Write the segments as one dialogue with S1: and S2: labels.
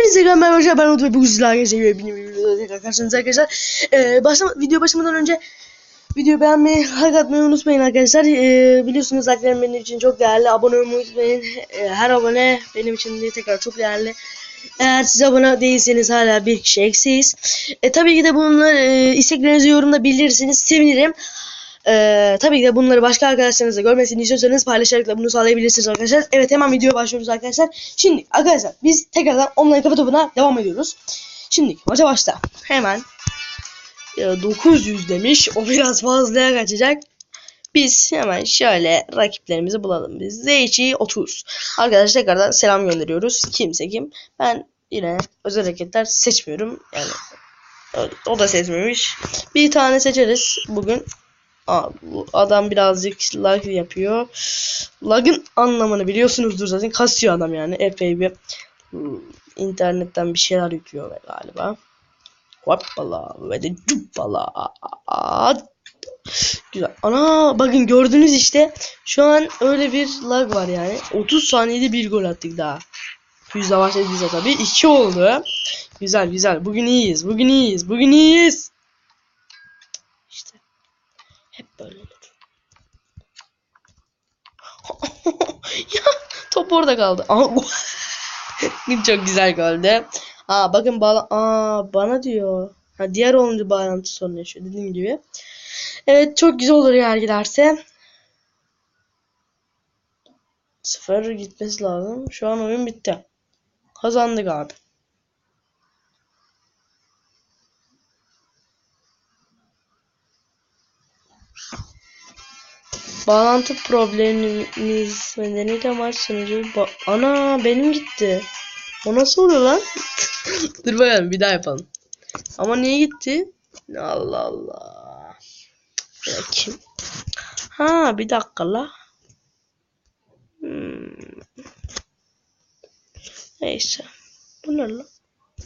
S1: Hepinize merhaba arkadaşlar ben Umut ve bugün sizlerle arkadaşlar benim videoda tekrar karşınızda arkadaşlar. Ee, başlama, video başlamadan önce video beğenmeyi, like atmayı unutmayın arkadaşlar. Ee, biliyorsunuz like'larım benim için çok değerli. Abone olmayı unutmayın. Ee, her abone benim için de tekrar çok değerli. Eğer siz abone değilseniz hala bir kişi eksiyiz. E, tabii ki de bunları e, isteklerinizi yorumda bildirirseniz sevinirim. Ee, tabii ki de bunları başka arkadaşlarınızla görmesini istiyorsanız paylaşarak da bunu sağlayabilirsiniz arkadaşlar. Evet hemen videoya başlıyoruz arkadaşlar. Şimdi arkadaşlar biz tekrardan online kafa topuna devam ediyoruz. Şimdi maça başla. Hemen e, 900 demiş. O biraz fazlaya kaçacak. Biz hemen şöyle rakiplerimizi bulalım. Biz Zeichi 30. Arkadaşlar tekrardan selam gönderiyoruz. Kimse kim. Ben yine özel hareketler seçmiyorum. Yani o da seçmemiş. Bir tane seçeriz bugün. Adam birazcık lag yapıyor. Lag'ın anlamını biliyorsunuzdur zaten. Kasıyor adam yani. Epey bir hmm, internetten bir şeyler yüklüyor galiba. Hoppala ve de cuppala. Güzel. Ana bakın gördünüz işte. Şu an öyle bir lag var yani. 30 saniyede bir gol attık daha. Yüzde başladıysa tabii. 2 oldu. Güzel güzel. Bugün iyiyiz. Bugün iyiyiz. Bugün iyiyiz. İşte. Hep böyle olur. ya top orada kaldı. Çok güzel goldü. Aa bakın bağla Aa bana diyor. Ha diğer olunca bağlantı sorunu yaşıyor dediğim gibi. Evet çok güzel olur eğer giderse. Sıfır gitmesi lazım. Şu an oyun bitti. Kazandık abi. Bağlantı problemimiz nedeniyle maç sonucu Ana benim gitti. O nasıl oluyor lan? Dur bakalım bir daha yapalım. Ama niye gitti? Allah Allah. Ya kim? Ha bir dakika la. Hmm. Neyse. Bu ne lan?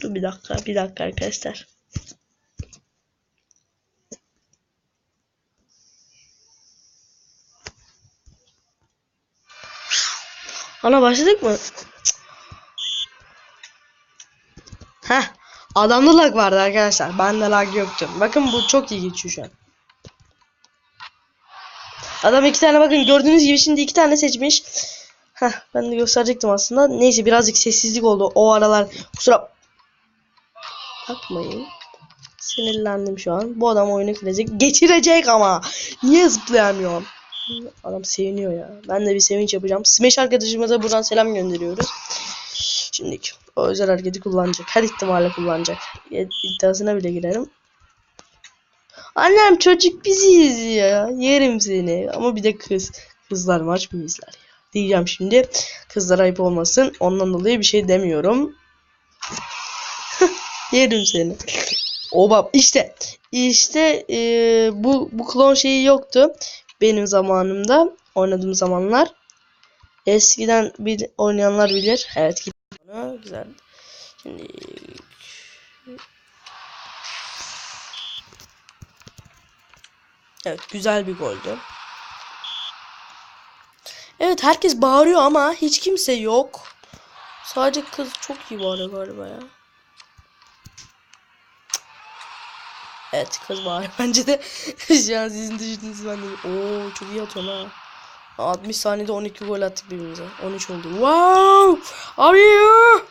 S1: Dur bir dakika bir dakika arkadaşlar. Ana başladık mı? Heh. Adamda lag vardı arkadaşlar. Bende lag yoktu. Bakın bu çok iyi geçiyor şu an. Adam iki tane bakın gördüğünüz gibi şimdi iki tane seçmiş. Heh, ben de gösterecektim aslında. Neyse birazcık sessizlik oldu. O aralar kusura bakmayın. Sinirlendim şu an. Bu adam oyunu bitirecek. Geçirecek ama. Niye zıplayamıyorum? Adam seviniyor ya. Ben de bir sevinç yapacağım. Smash arkadaşıma da buradan selam gönderiyoruz. Şimdi o özel hareketi kullanacak. Her ihtimalle kullanacak. İddiasına bile girerim. Annem çocuk biziz ya. Yerim seni. Ama bir de kız. Kızlar maç mı izler ya? Diyeceğim şimdi. Kızlar ayıp olmasın. Ondan dolayı bir şey demiyorum. Yerim seni. O bab işte işte eee, bu bu klon şeyi yoktu benim zamanımda oynadığım zamanlar. Eskiden bir oynayanlar bilir. Evet güzel. Şimdi Evet güzel bir goldü. Evet herkes bağırıyor ama hiç kimse yok. Sadece kız çok iyi bağırıyor galiba ya. Evet kız bağırıyor. Bence de şu an sizin düşündüğünüz ben de. Oo çok iyi atıyorum ha. 60 saniyede 12 gol attık birbirimize. 13 oldu. Wow! Abi ya!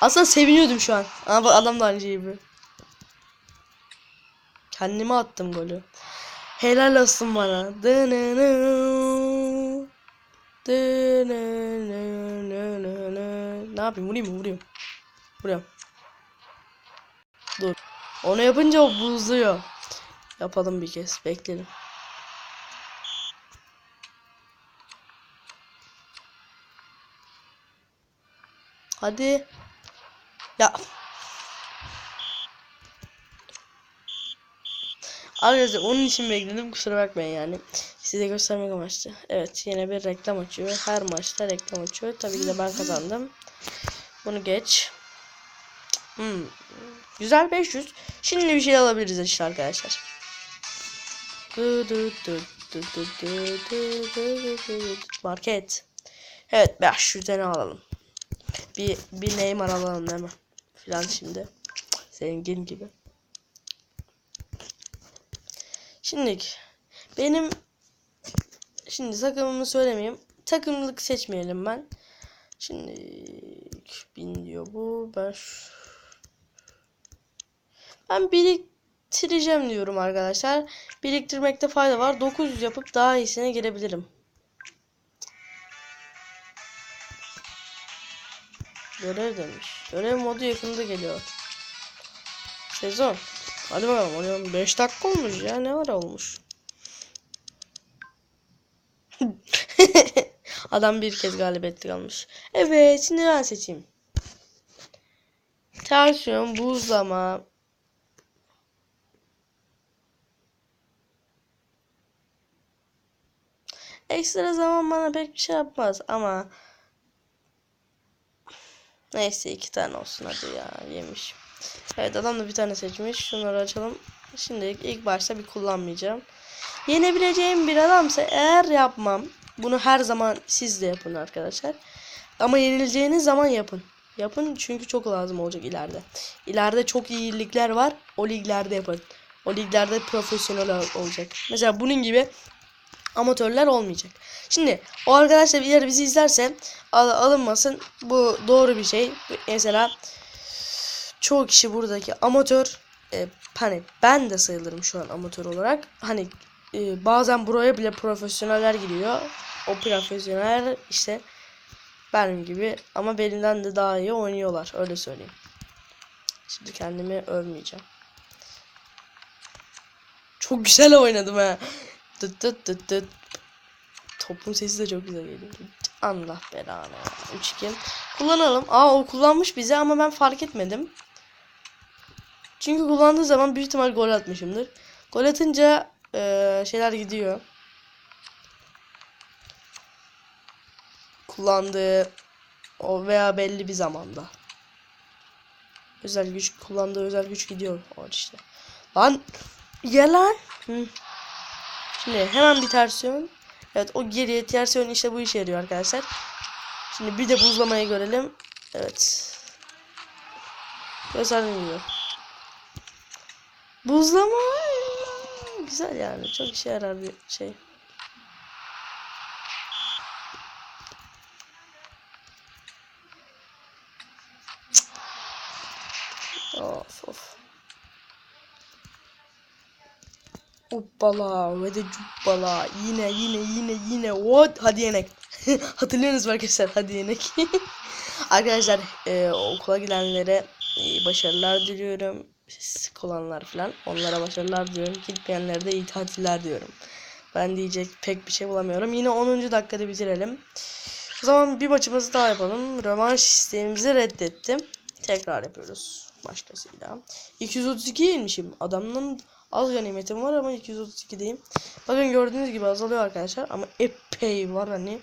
S1: Aslında seviniyordum şu an. Ama adam da aynı şey gibi. Kendime attım golü. Helal olsun bana. Ne yapayım? Vurayım mı? Vurayım. Vuruyorum. Dur. Onu yapınca o buzluyor. Yapalım bir kez. Bekleyelim. Hadi. Ya. Arkadaşlar onun için bekledim kusura bakmayın yani. Size göstermek amaçlı. Evet yine bir reklam açıyor. Her maçta reklam açıyor. Tabii ki de ben kazandım. Bunu geç. Hmm. Güzel 500. Şimdi bir şey alabiliriz işte arkadaşlar. Market. Evet 500 tane alalım. Bir, bir Neymar alalım hemen. Filan şimdi. Zengin gibi. Şimdi benim şimdi takımımı söylemeyeyim. Takımlık seçmeyelim ben. Şimdi bin diyor bu. Ben şu ben biriktireceğim diyorum arkadaşlar. Biriktirmekte fayda var. 900 yapıp daha iyisine girebilirim. Görev demiş. Görev modu yakında geliyor. Sezon. Hadi bakalım. Oynayalım. 5 dakika olmuş ya. Ne var olmuş. Adam bir kez galibiyetli kalmış. Evet. Şimdi ben seçeyim. Tansiyon, buzlama. Ekstra zaman bana pek bir şey yapmaz ama Neyse iki tane olsun hadi ya yemiş. Evet adam da bir tane seçmiş. Şunları açalım. Şimdi ilk başta bir kullanmayacağım. Yenebileceğim bir adamsa eğer yapmam. Bunu her zaman siz de yapın arkadaşlar. Ama yenileceğiniz zaman yapın. Yapın çünkü çok lazım olacak ileride. İleride çok iyi var. O liglerde yapın. O liglerde profesyonel ol- olacak. Mesela bunun gibi amatörler olmayacak. Şimdi o arkadaşlar ileri bizi izlerse al- alınmasın. Bu doğru bir şey. Mesela çoğu kişi buradaki amatör e, hani ben de sayılırım şu an amatör olarak. Hani e, bazen buraya bile profesyoneller giriyor. O profesyoneller işte benim gibi ama benimden de daha iyi oynuyorlar. Öyle söyleyeyim. Şimdi kendimi övmeyeceğim. Çok güzel oynadım ha. Tıt tıt tıt tıt. Topun sesi de çok güzel geliyor. Allah belanı. ya. Üç kill. Kullanalım. Aa o kullanmış bize ama ben fark etmedim. Çünkü kullandığı zaman büyük ihtimal gol atmışımdır. Gol atınca eee, şeyler gidiyor. Kullandığı o veya belli bir zamanda. Özel güç kullandığı özel güç gidiyor o işte. Lan gel lan. Hı. Şimdi hemen bir tersiyon. Evet o geriye tersiyon işte bu işe yarıyor arkadaşlar. Şimdi bir de buzlamayı görelim. Evet. Gösterdiğim gibi. Buzlama. Güzel yani. Çok işe yarar bir şey. Hoppala ve de cuppala. Yine yine yine yine. What? Hadi yenek. Hatırlıyorsunuz arkadaşlar? Hadi yenek. arkadaşlar e, okula gidenlere e, başarılar diliyorum. Sık olanlar falan. Onlara başarılar diliyorum. Gitmeyenlere de iyi tatiller diyorum. Ben diyecek pek bir şey bulamıyorum. Yine 10. dakikada bitirelim. O zaman bir maçımızı daha yapalım. Rövanş sistemimizi reddettim. Tekrar yapıyoruz. Başkasıyla. 232 yenmişim. Adamın az ganimetim var ama 232'deyim. Bakın gördüğünüz gibi azalıyor arkadaşlar. Ama epey var hani.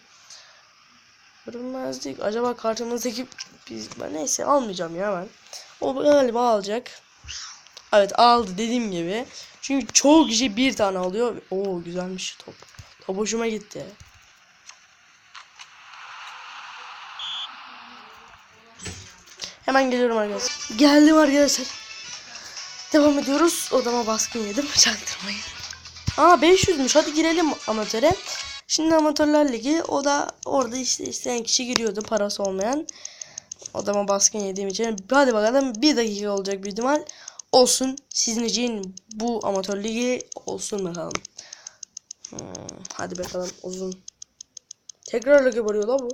S1: Görünmezlik. Acaba karşımızdaki biz neyse almayacağım ya ben. O galiba alacak. Evet aldı dediğim gibi. Çünkü çoğu kişi bir tane alıyor. Oo güzelmiş top. Top hoşuma gitti. Hemen geliyorum arkadaşlar. Geldim arkadaşlar. Devam ediyoruz. Odama baskın yedim. Çaktırmayın. Aa 500'müş. Hadi girelim amatöre. Şimdi amatörler ligi. O da orada işte isteyen kişi giriyordu. Parası olmayan. Odama baskın yediğim için. Hadi bakalım. Bir dakika olacak büyük ihtimal. Olsun. Sizin için bu amatör ligi olsun bakalım. Hmm, hadi bakalım uzun. Tekrar ligi varıyor la bu.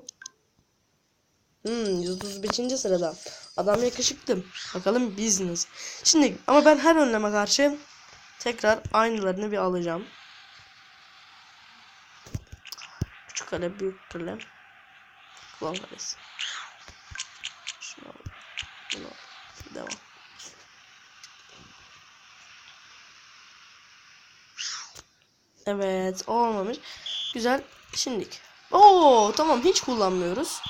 S1: Hmm, 135. sırada. Adam yakışıklı. Bakalım business. Şimdi ama ben her önleme karşı tekrar aynılarını bir alacağım. Küçük kale, büyük kale. Kulağın kalesi. Şunu al. Bunu al. Devam. Evet, olmamış. Güzel. Şimdilik. Oo, tamam hiç kullanmıyoruz.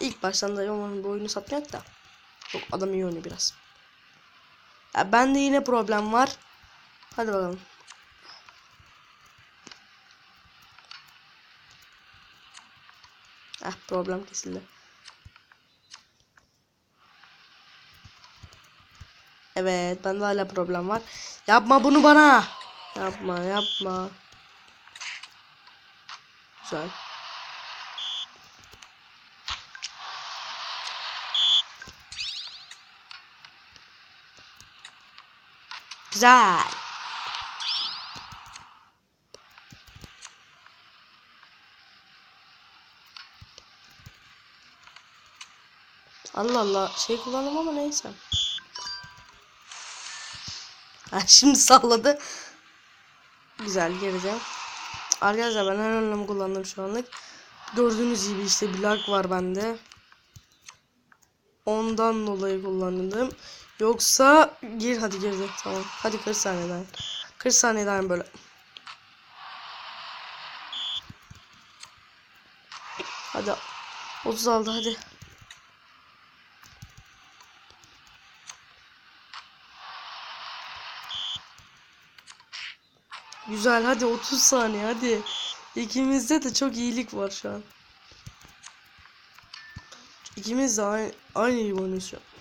S1: İlk baştan da Yomon'un bu oyunu satacak da. Yok adam iyi oynuyor biraz. Ya bende yine problem var. Hadi bakalım. Ah problem kesildi. Evet bende hala problem var. Yapma bunu bana. Yapma yapma. Güzel. Güzel. Allah Allah şey kullandım ama neyse. Ha, şimdi salladı. Güzel gireceğim. Arkadaşlar ben her önlemi kullandım şu anlık. Gördüğünüz gibi işte bir var bende. Ondan dolayı kullandım. Yoksa gir hadi girdi tamam. Hadi 40 saniyeden. 40 saniyeden böyle. Hadi 30 aldı hadi. Güzel hadi 30 saniye hadi. İkimizde de çok iyilik var şu an. İkimiz de aynı, aynı gibi oynuyoruz şu an.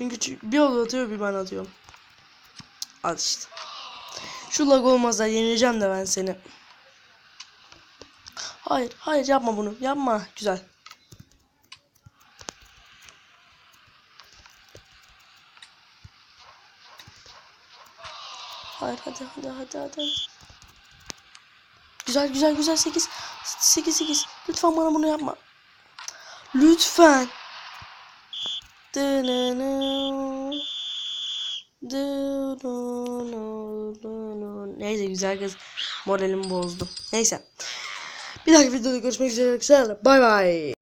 S1: Çünkü çü- bir o atıyor bir ben atıyorum. Al işte. Şu lag olmazsa yeneceğim de ben seni. Hayır hayır yapma bunu yapma. Güzel. Hayır hadi hadi hadi hadi. Güzel güzel güzel 8 8 8 lütfen bana bunu yapma. Lütfen. Neyse güzel kız moralimi bozdu. Neyse. Bir dahaki videoda görüşmek üzere arkadaşlar. Bay bay.